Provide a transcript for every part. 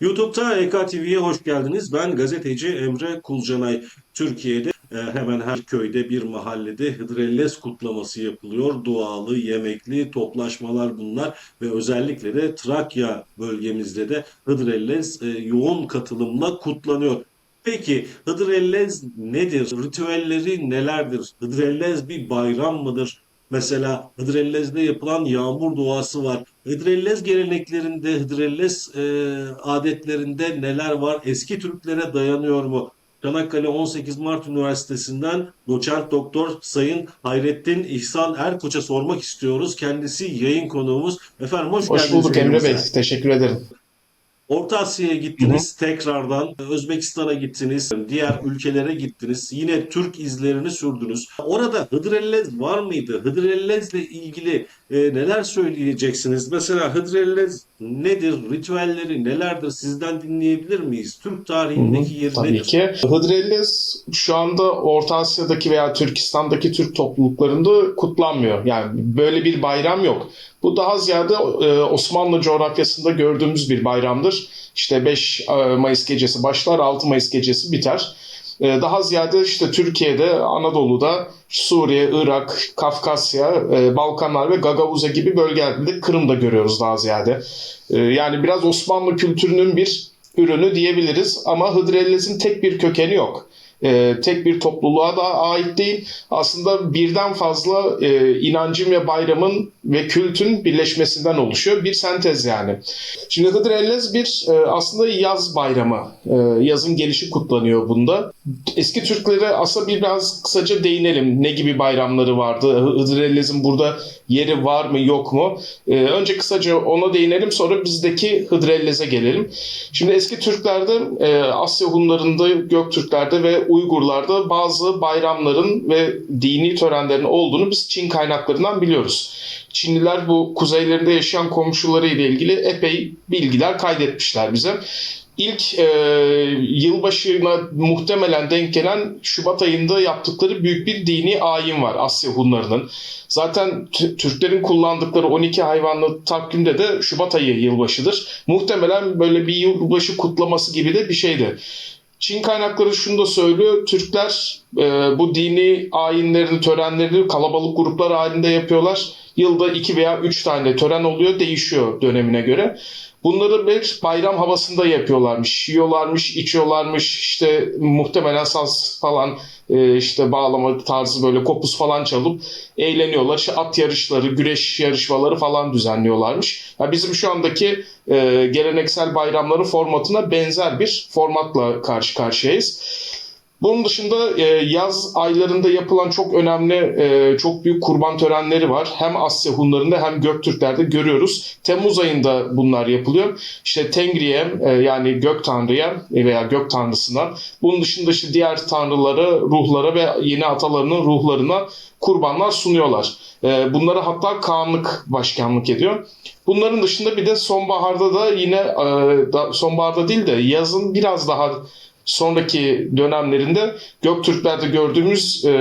YouTube'da EKTV'ye hoş geldiniz. Ben gazeteci Emre Kulcanay. Türkiye'de e, hemen her köyde bir mahallede Hıdrellez kutlaması yapılıyor. Dualı, yemekli toplaşmalar bunlar ve özellikle de Trakya bölgemizde de Hıdrellez e, yoğun katılımla kutlanıyor. Peki Hıdrellez nedir? Ritüelleri nelerdir? Hıdrellez bir bayram mıdır? Mesela Hıdrellez'de yapılan yağmur duası var. Hıdrellez geleneklerinde, Hıdrellez e, adetlerinde neler var? Eski Türklere dayanıyor mu? Çanakkale 18 Mart Üniversitesi'nden doçent doktor Sayın Hayrettin İhsan Erkoç'a sormak istiyoruz. Kendisi yayın konuğumuz. Efendim hoş, Hoş geldiniz. bulduk Emre Bey. Teşekkür ederim. Orta Asya'ya gittiniz tekrardan. Özbekistan'a gittiniz. Diğer ülkelere gittiniz. Yine Türk izlerini sürdünüz. Orada Hıdrellez var mıydı? Hıdrellez'le ilgili e, neler söyleyeceksiniz? Mesela Hıdrellez nedir? Ritüelleri nelerdir? Sizden dinleyebilir miyiz? Türk tarihindeki yeri Tabii nedir? ki. Hıdrellez şu anda Orta Asya'daki veya Türkistan'daki Türk topluluklarında kutlanmıyor. Yani böyle bir bayram yok. Bu daha ziyade e, Osmanlı coğrafyasında gördüğümüz bir bayramdır. İşte 5 Mayıs gecesi başlar, 6 Mayıs gecesi biter. E, Daha ziyade işte Türkiye'de, Anadolu'da, Suriye, Irak, Kafkasya, e, Balkanlar ve Gagavuzya gibi bölgelerde Kırım'da görüyoruz daha ziyade. E, Yani biraz Osmanlı kültürünün bir ürünü diyebiliriz ama Hıdrellez'in tek bir kökeni yok. Ee, tek bir topluluğa da ait değil. Aslında birden fazla e, inancın ve bayramın ve kültün birleşmesinden oluşuyor. Bir sentez yani. Şimdi Hıdrellez bir e, aslında yaz bayramı. E, yazın gelişi kutlanıyor bunda. Eski Türklere aslında biraz kısaca değinelim. Ne gibi bayramları vardı? Hıdrellez'in burada yeri var mı yok mu? E, önce kısaca ona değinelim sonra bizdeki Hıdrellez'e gelelim. Şimdi eski Türklerde, e, Asya Hunlarında, Göktürklerde ve Uygurlarda bazı bayramların ve dini törenlerin olduğunu biz Çin kaynaklarından biliyoruz. Çinliler bu kuzeylerinde yaşayan komşuları ile ilgili epey bilgiler kaydetmişler bize. İlk e, yılbaşına muhtemelen denk gelen Şubat ayında yaptıkları büyük bir dini ayin var Asya Hunlarının. Zaten Türklerin kullandıkları 12 hayvanlı takvimde de Şubat ayı yılbaşıdır. Muhtemelen böyle bir yılbaşı kutlaması gibi de bir şeydi. Çin kaynakları şunu da söylüyor. Türkler e, bu dini ayinlerini, törenlerini kalabalık gruplar halinde yapıyorlar. Yılda iki veya üç tane tören oluyor. Değişiyor dönemine göre. Bunları bir bayram havasında yapıyorlarmış. Yiyorlarmış, içiyorlarmış. İşte muhtemelen saz falan e, işte bağlama tarzı böyle kopuz falan çalıp eğleniyorlar. İşte at yarışları, güreş yarışmaları falan düzenliyorlarmış. Ya bizim şu andaki e, geleneksel bayramların formatına benzer bir formatla karşı karşıyayız. Bunun dışında e, yaz aylarında yapılan çok önemli, e, çok büyük kurban törenleri var. Hem Asya Hunlarında hem Göktürklerde görüyoruz. Temmuz ayında bunlar yapılıyor. İşte Tengri'ye e, yani gök tanrıya veya gök tanrısına. Bunun dışında işte diğer tanrılara, ruhlara ve yeni atalarının ruhlarına kurbanlar sunuyorlar. E, bunlara hatta Kaanlık başkanlık ediyor. Bunların dışında bir de sonbaharda da yine da, sonbaharda değil de yazın biraz daha sonraki dönemlerinde Göktürklerde gördüğümüz e,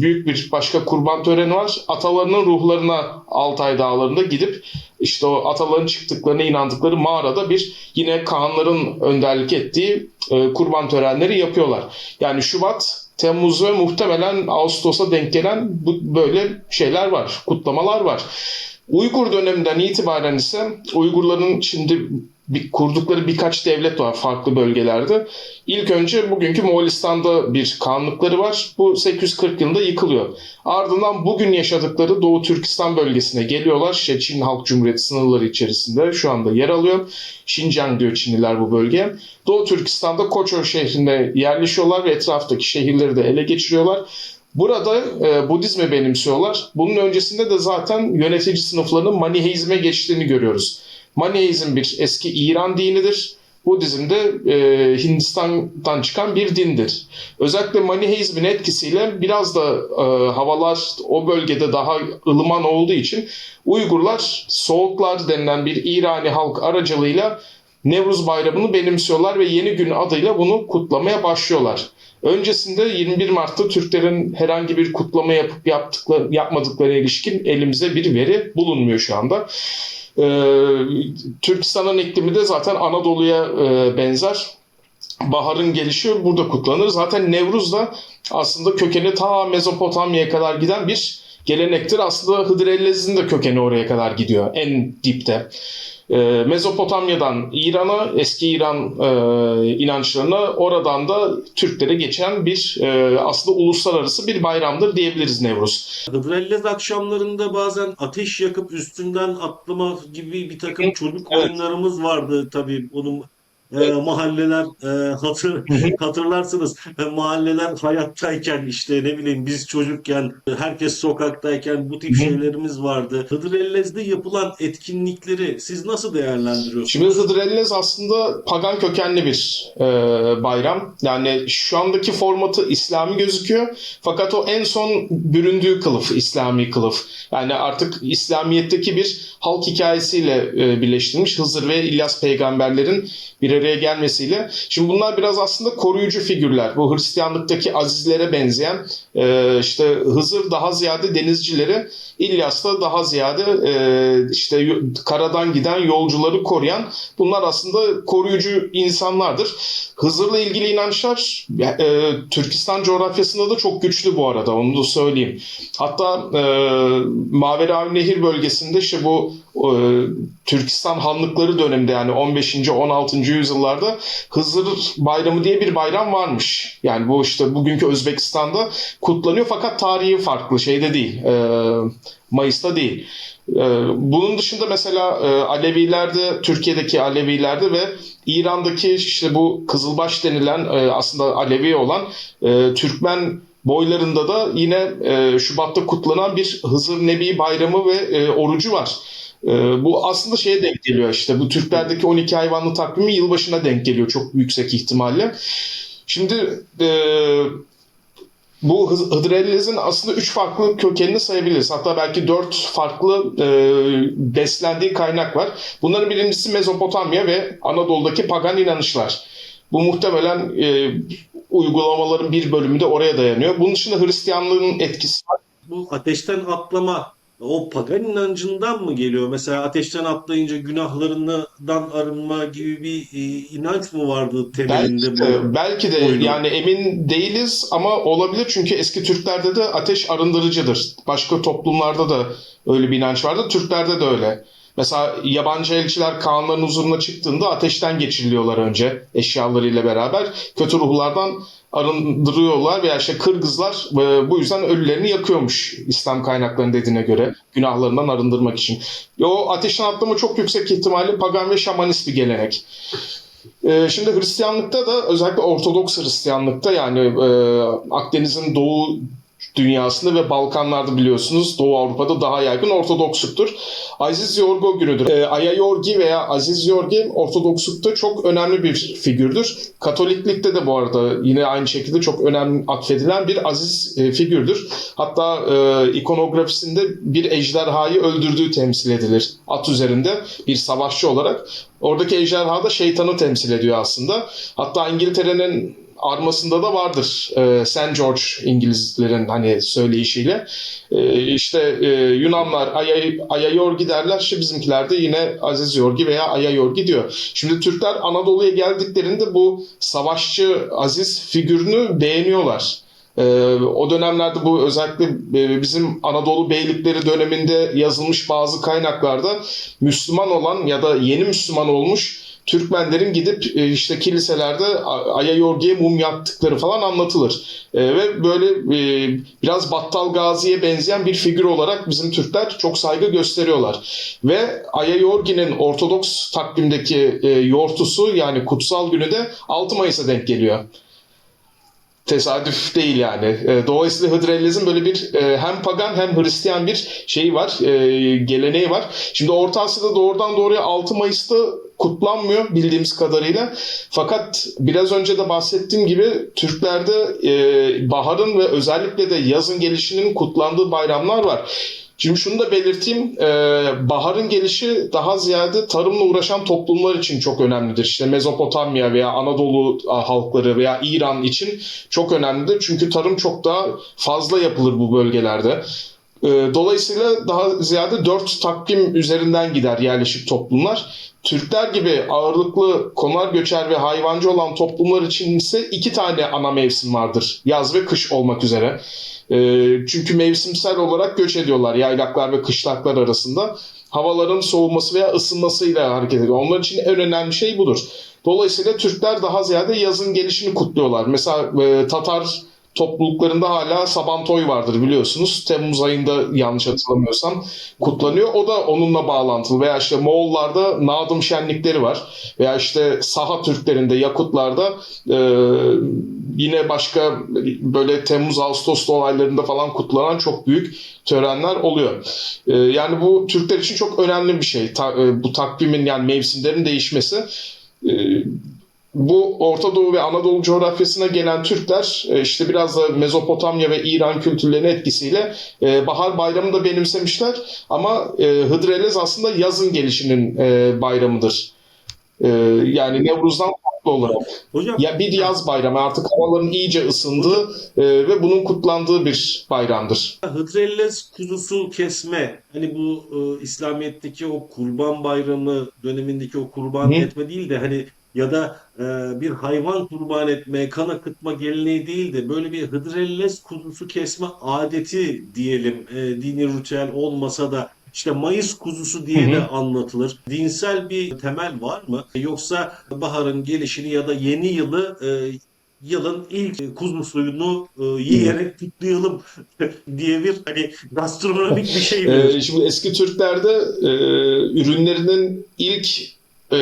büyük bir başka kurban töreni var. Atalarının ruhlarına Altay Dağları'nda gidip işte o ataların çıktıklarına inandıkları mağarada bir yine Kaanların önderlik ettiği e, kurban törenleri yapıyorlar. Yani Şubat, Temmuz ve muhtemelen Ağustos'a denk gelen bu, böyle şeyler var, kutlamalar var. Uygur döneminden itibaren ise Uygurların şimdi bir, kurdukları birkaç devlet var farklı bölgelerde. İlk önce bugünkü Moğolistan'da bir kanlıkları var. Bu 840 yılında yıkılıyor. Ardından bugün yaşadıkları Doğu Türkistan bölgesine geliyorlar. İşte Çin Halk Cumhuriyeti sınırları içerisinde şu anda yer alıyor. Şincan diyor Çinliler bu bölgeye. Doğu Türkistan'da Koçor şehrinde yerleşiyorlar ve etraftaki şehirleri de ele geçiriyorlar. Burada e, Budizmi benimsiyorlar. Bunun öncesinde de zaten yönetici sınıflarının Maniheizme geçtiğini görüyoruz. Maniheizm bir eski İran dinidir. Budizm de e, Hindistan'dan çıkan bir dindir. Özellikle Maniheizmin etkisiyle biraz da e, havalar o bölgede daha ılıman olduğu için Uygurlar Soğuklar denilen bir İrani halk aracılığıyla Nevruz Bayramı'nı benimsiyorlar ve yeni gün adıyla bunu kutlamaya başlıyorlar. Öncesinde 21 Mart'ta Türklerin herhangi bir kutlama yapıp yaptıkları, yapmadıkları ilişkin elimizde bir veri bulunmuyor şu anda. Ee, Türkistan'ın iklimi de zaten Anadolu'ya e, benzer. Baharın gelişi burada kutlanır. Zaten Nevruz da aslında kökeni ta Mezopotamya'ya kadar giden bir gelenektir. Aslında Hıdrellez'in de kökeni oraya kadar gidiyor en dipte. Ee, Mezopotamya'dan İran'a, eski İran e, inançlarına, oradan da Türklere geçen bir e, aslında uluslararası bir bayramdır diyebiliriz Nevruz. Hıdrellez akşamlarında bazen ateş yakıp üstünden atlama gibi bir takım çocuk Evet. oyunlarımız vardı tabii. Onun e, mahalleler e, hatır, hatırlarsınız E, mahalleler hayattayken işte ne bileyim biz çocukken herkes sokaktayken bu tip şeylerimiz vardı. Hıdrellez'de yapılan etkinlikleri siz nasıl değerlendiriyorsunuz? Şimdi Hıdrellez aslında pagan kökenli bir e, bayram. Yani şu andaki formatı İslami gözüküyor. Fakat o en son büründüğü kılıf, İslami kılıf. Yani artık İslamiyet'teki bir halk hikayesiyle e, birleştirilmiş Hızır ve İlyas peygamberlerin bir araya gelmesiyle. Şimdi bunlar biraz aslında koruyucu figürler. Bu Hristiyanlıktaki azizlere benzeyen e, işte Hızır daha ziyade denizcileri, İlyas da daha ziyade e, işte karadan giden yolcuları koruyan bunlar aslında koruyucu insanlardır. Hızır'la ilgili inançlar e, Türkistan coğrafyasında da çok güçlü bu arada onu da söyleyeyim. Hatta e, Maveravi Nehir bölgesinde işte bu Türkistan hanlıkları döneminde yani 15. 16. yüzyıllarda Hızır Bayramı diye bir bayram varmış. Yani bu işte bugünkü Özbekistan'da kutlanıyor fakat tarihi farklı şeyde değil. E, Mayıs'ta değil. E, bunun dışında mesela e, Alevilerde, Türkiye'deki Alevilerde ve İran'daki işte bu Kızılbaş denilen e, aslında Alevi olan e, Türkmen boylarında da yine e, Şubat'ta kutlanan bir Hızır Nebi Bayramı ve e, orucu var. E, bu aslında şeye denk geliyor işte bu Türklerdeki 12 hayvanlı takvimi yılbaşına denk geliyor çok yüksek ihtimalle. Şimdi e, bu Hıdrellez'in aslında üç farklı kökenini sayabiliriz. Hatta belki dört farklı e, beslendiği kaynak var. Bunların birincisi Mezopotamya ve Anadolu'daki pagan inanışlar. Bu muhtemelen e, uygulamaların bir bölümü de oraya dayanıyor. Bunun dışında Hristiyanlığın etkisi var. Bu ateşten atlama o pagan inancından mı geliyor? Mesela ateşten atlayınca günahlarından arınma gibi bir e, inanç mı vardı temelinde Belki bu? belki de oyunun? yani emin değiliz ama olabilir çünkü eski Türklerde de ateş arındırıcıdır. Başka toplumlarda da öyle bir inanç vardı. Türklerde de öyle. Mesela yabancı elçiler Kağanların huzuruna çıktığında ateşten geçiriliyorlar önce eşyalarıyla beraber. Kötü ruhlardan arındırıyorlar veya işte Kırgızlar e, bu yüzden ölülerini yakıyormuş İslam kaynaklarının dediğine göre günahlarından arındırmak için. O ateşten atlama çok yüksek ihtimalle pagan ve şamanist bir gelenek. Ee, Şimdi Hristiyanlıkta da özellikle Ortodoks Hristiyanlıkta yani e, Akdeniz'in doğu dünyasında ve Balkanlarda biliyorsunuz Doğu Avrupa'da daha yaygın Ortodoksluktur. Aziz Yorgo günüdür. E, Aya Yorgi veya Aziz Yorgi Ortodokslukta çok önemli bir figürdür. Katoliklikte de bu arada yine aynı şekilde çok önemli atfedilen bir aziz e, figürdür. Hatta e, ikonografisinde bir ejderhayı öldürdüğü temsil edilir. At üzerinde bir savaşçı olarak. Oradaki ejderha da şeytanı temsil ediyor aslında. Hatta İngiltere'nin armasında da vardır. Ee, St. George İngilizlerin hani söyleyişiyle. Ee, işte e, Yunanlar Aya, Aya Yorgi derler. İşte bizimkiler de yine Aziz Yorgi veya Aya Yorgi diyor. Şimdi Türkler Anadolu'ya geldiklerinde bu savaşçı Aziz figürünü beğeniyorlar. Ee, o dönemlerde bu özellikle e, bizim Anadolu beylikleri döneminde yazılmış bazı kaynaklarda Müslüman olan ya da yeni Müslüman olmuş Türkmenlerin gidip e, işte kiliselerde Aya Yorgi'ye mum yaktıkları falan anlatılır. E, ve böyle e, biraz Battal Gazi'ye benzeyen bir figür olarak bizim Türkler çok saygı gösteriyorlar. Ve Aya Yorgi'nin Ortodoks takvimdeki e, yortusu yani kutsal günü de 6 Mayıs'a denk geliyor. Tesadüf değil yani. E, Dolayısıyla Hıdrellez'in böyle bir e, hem pagan hem Hristiyan bir şeyi var, geleneği var. Şimdi Orta Asya'da doğrudan doğruya 6 Mayıs'ta kutlanmıyor bildiğimiz kadarıyla. Fakat biraz önce de bahsettiğim gibi Türklerde e, baharın ve özellikle de yazın gelişinin kutlandığı bayramlar var. Şimdi şunu da belirteyim. e, baharın gelişi daha ziyade tarımla uğraşan toplumlar için çok önemlidir. İşte Mezopotamya veya Anadolu halkları veya İran için çok önemlidir. Çünkü tarım çok daha fazla yapılır bu bölgelerde. E, dolayısıyla daha ziyade dört takvim üzerinden gider yerleşik toplumlar. Türkler gibi ağırlıklı konar göçer ve hayvancı olan toplumlar için ise iki tane ana mevsim vardır. Yaz ve kış olmak üzere. E, çünkü mevsimsel olarak göç ediyorlar yaylaklar ve kışlaklar arasında. Havaların soğuması veya ısınmasıyla hareket ediyor. Onlar için en önemli şey budur. Dolayısıyla Türkler daha ziyade yazın gelişini kutluyorlar. Mesela e, Tatar topluluklarında hala Sabantoy vardır biliyorsunuz. Temmuz ayında yanlış hatırlamıyorsam kutlanıyor. O da onunla bağlantılı. Veya işte Moğollarda Nadım şenlikleri var. Veya işte Saha Türklerinde, Yakutlarda e, yine başka böyle Temmuz-Ağustos olaylarında falan kutlanan çok büyük törenler oluyor. E, yani bu Türkler için çok önemli bir şey. Ta, e, bu takvimin yani mevsimlerin değişmesi. E, bu Orta Doğu ve Anadolu coğrafyasına gelen Türkler e, işte biraz da Mezopotamya ve İran kültürlerinin etkisiyle e, bahar bayramını da benimsemişler. Ama e, Hıdrellez aslında yazın gelişinin bayramıdır. Yani Nevruz'dan farklı olarak. Hocam Ya bir yaz bayramı artık havaların iyice ısındığı ve bunun kutlandığı bir bayramdır. Hıdrellez kuzusu kesme hani bu e, İslamiyet'teki o kurban bayramı dönemindeki o kurban Hı. etme değil de hani ya da e, bir hayvan kurban etme, kan akıtma geleneği değil de böyle bir Hıdrellez kuzusu kesme adeti diyelim e, dini ritüel olmasa da işte Mayıs kuzusu diye Hı hı. de anlatılır. Dinsel bir temel var mı? Yoksa baharın gelişini ya da yeni yılı e, yılın ilk kuzusunu e, yiyerek kutlayalım diye bir hani gastronomik bir şey mi? Ee, şimdi eski Türklerde e, ürünlerinin ilk e,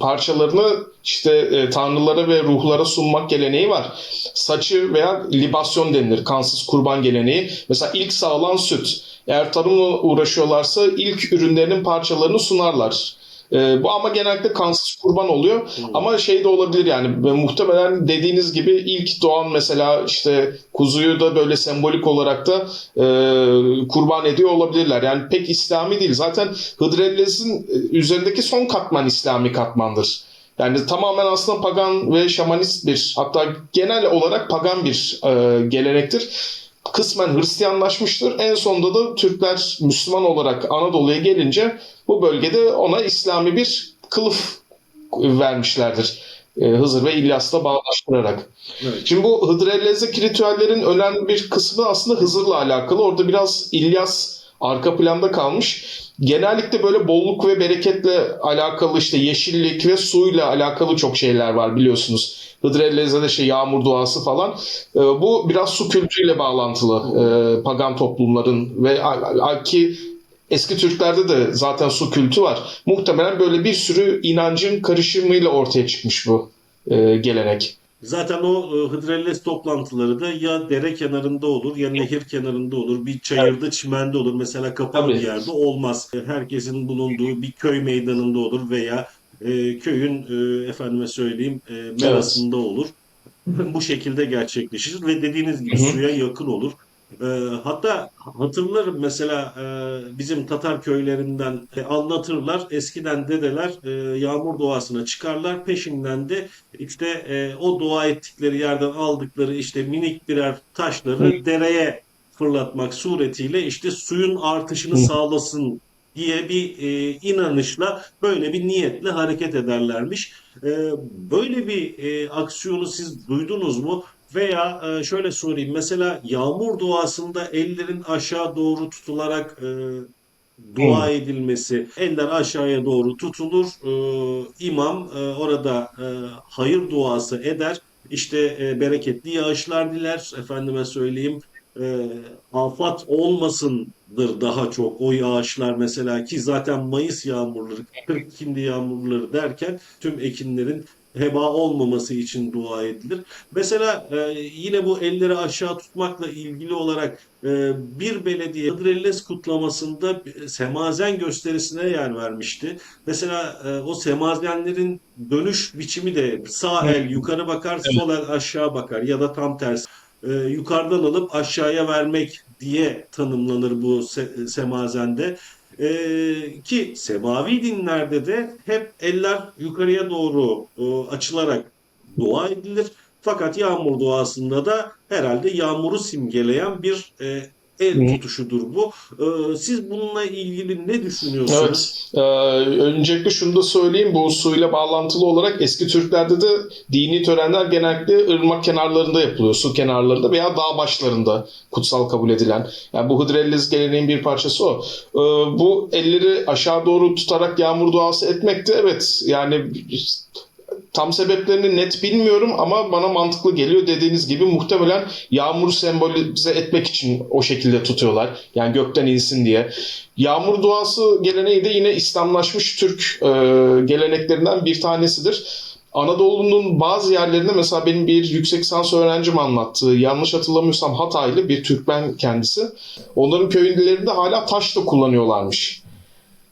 parçalarını işte e, tanrılara ve ruhlara sunmak geleneği var. Saçı veya libasyon denilir. Kansız kurban geleneği. Mesela ilk sağılan süt. Eğer tarımla uğraşıyorlarsa ilk ürünlerinin parçalarını sunarlar. E, bu ama genellikle kansız kurban oluyor. Ama şey de olabilir yani muhtemelen dediğiniz gibi ilk doğan mesela işte kuzuyu da böyle sembolik olarak da e, kurban ediyor olabilirler. Yani pek İslami değil. Zaten Hıdrellez'in e, üzerindeki son katman İslami katmandır. Yani tamamen aslında pagan ve şamanist bir hatta genel olarak pagan bir e, gelenektir. Kısmen Hristiyanlaşmıştır. En sonunda da Türkler Müslüman olarak Anadolu'ya gelince bu bölgede ona İslami bir kılıf vermişlerdir. E, Hızır ve İlyas'la bağdaştırarak. Evet. Şimdi bu Hıdrellez'deki ritüellerin önemli bir kısmı aslında Hızır'la alakalı. Orada biraz İlyas arka planda kalmış. Genellikle böyle bolluk ve bereketle alakalı işte yeşillik ve suyla alakalı çok şeyler var biliyorsunuz. Hıdrellez'de de işte yağmur duası falan. Ee, bu biraz su kültürüyle bağlantılı ee, pagan toplumların ve ki eski Türklerde de zaten su kültü var. Muhtemelen böyle bir sürü inancın karışımıyla ortaya çıkmış bu e, gelenek. Zaten o e, Hıdrellez toplantıları da ya dere kenarında olur ya nehir kenarında olur. Bir çayırda, çimende olur. Mesela kapalı Tabii. bir yerde olmaz. E, Herkesin bulunduğu bir köy meydanında olur veya e, köyün e, efendime söyleyeyim e, merasında olur. Bu şekilde gerçekleşir ve dediğiniz gibi Hı hı. suya yakın olur. E, hatta hatırlarım mesela e, bizim Tatar köylerinden e, anlatırlar. Eskiden dedeler e, yağmur doğasına çıkarlar. Peşinden de işte e, o dua ettikleri yerden aldıkları işte minik birer taşları dereye fırlatmak suretiyle işte suyun artışını Hı. sağlasın diye bir e, inanışla böyle bir niyetle hareket ederlermiş. E, böyle bir e, aksiyonu siz duydunuz mu? Veya e, şöyle sorayım mesela yağmur duasında ellerin aşağı doğru tutularak e, dua edilmesi, eller aşağıya doğru tutulur. E, imam e, orada e, hayır duası eder. İşte e, bereketli yağışlar diler. Efendime söyleyeyim e, afat olmasındır daha çok o yağışlar mesela ki zaten Mayıs yağmurları, 40 ikindi yağmurları derken tüm ekinlerin heba olmaması için dua edilir. Mesela e, yine bu elleri aşağı tutmakla ilgili olarak e, bir belediye Hıdrellez kutlamasında semazen gösterisine yer vermişti. Mesela e, o semazenlerin dönüş biçimi de sağ el yukarı bakar, sol el aşağı bakar ya da tam tersi. E, yukarıdan alıp aşağıya vermek diye tanımlanır bu se- semazende. Ee, ki semavi dinlerde de hep eller yukarıya doğru e, açılarak dua edilir. Fakat yağmur duasında da herhalde yağmuru simgeleyen bir e, el tutuşudur bu. Ee, siz bununla ilgili ne düşünüyorsunuz? Evet. Ee, öncelikle şunu da söyleyeyim. Bu suyla bağlantılı olarak eski Türklerde de dini törenler genellikle ırmak kenarlarında yapılıyor. Su kenarlarında veya dağ başlarında kutsal kabul edilen. Yani bu Hıdrellez geleneğin bir parçası o. Ee, bu elleri aşağı doğru tutarak yağmur duası etmek de evet yani tam sebeplerini net bilmiyorum ama bana mantıklı geliyor. Dediğiniz gibi muhtemelen yağmuru sembolize etmek için o şekilde tutuyorlar. Yani gökten insin diye. Yağmur duası geleneği de yine İslamlaşmış Türk e, geleneklerinden bir tanesidir. Anadolu'nun bazı yerlerinde mesela benim bir yüksek lisans öğrencim anlattığı, yanlış hatırlamıyorsam Hataylı bir Türkmen kendisi. Onların köylerinde hala taş da kullanıyorlarmış.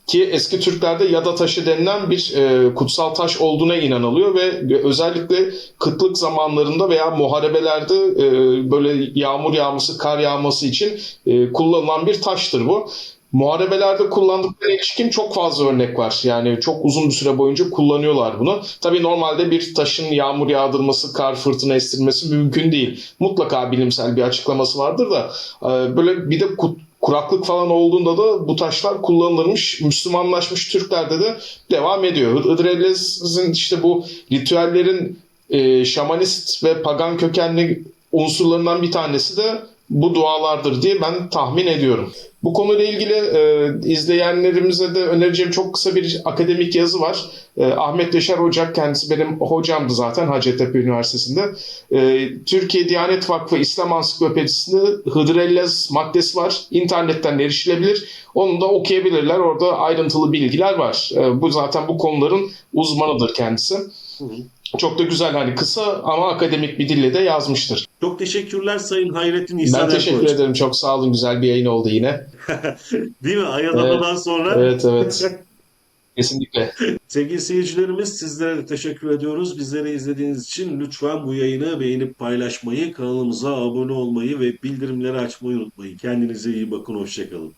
Ki eski Türklerde yada taşı denilen bir e, kutsal taş olduğuna inanılıyor ve özellikle kıtlık zamanlarında veya muharebelerde e, böyle yağmur yağması, kar yağması için e, kullanılan bir taştır bu. Muharebelerde kullandıkları ilişkin çok fazla örnek var. Yani çok uzun bir süre boyunca kullanıyorlar bunu. Tabii normalde bir taşın yağmur yağdırması, kar fırtına estirmesi mümkün değil. Mutlaka bilimsel bir açıklaması vardır da e, böyle bir de kut- kuraklık falan olduğunda da bu taşlar kullanılırmış. Müslümanlaşmış Türklerde de devam ediyor. Hıdrellez'in işte bu ritüellerin e, şamanist ve pagan kökenli unsurlarından bir tanesi de bu dualardır diye ben tahmin ediyorum. Bu konuyla ilgili e, izleyenlerimize de önereceğim çok kısa bir akademik yazı var. E, Ahmet Yaşar Ocak kendisi benim hocamdı zaten Hacettepe Üniversitesi'nde. E, Türkiye Diyanet Vakfı İslam Ansiklopedisi'nde Hıdrellez maddesi var. İnternetten erişilebilir. Onu da okuyabilirler. Orada ayrıntılı bilgiler var. E, bu zaten bu konuların uzmanıdır kendisi. Hı hı. Çok da güzel hani kısa ama akademik bir dille de yazmıştır. Çok teşekkürler Sayın Hayrettin İhsan Ben teşekkür Erkoç. ederim. Çok sağ olun. Güzel bir yayın oldu yine. Değil mi? Ayadamadan sonra. Evet evet. Kesinlikle. Sevgili seyircilerimiz sizlere de teşekkür ediyoruz. Bizleri izlediğiniz için lütfen bu yayını beğenip paylaşmayı, kanalımıza abone olmayı ve bildirimleri açmayı unutmayın. Kendinize iyi bakın, hoşçakalın.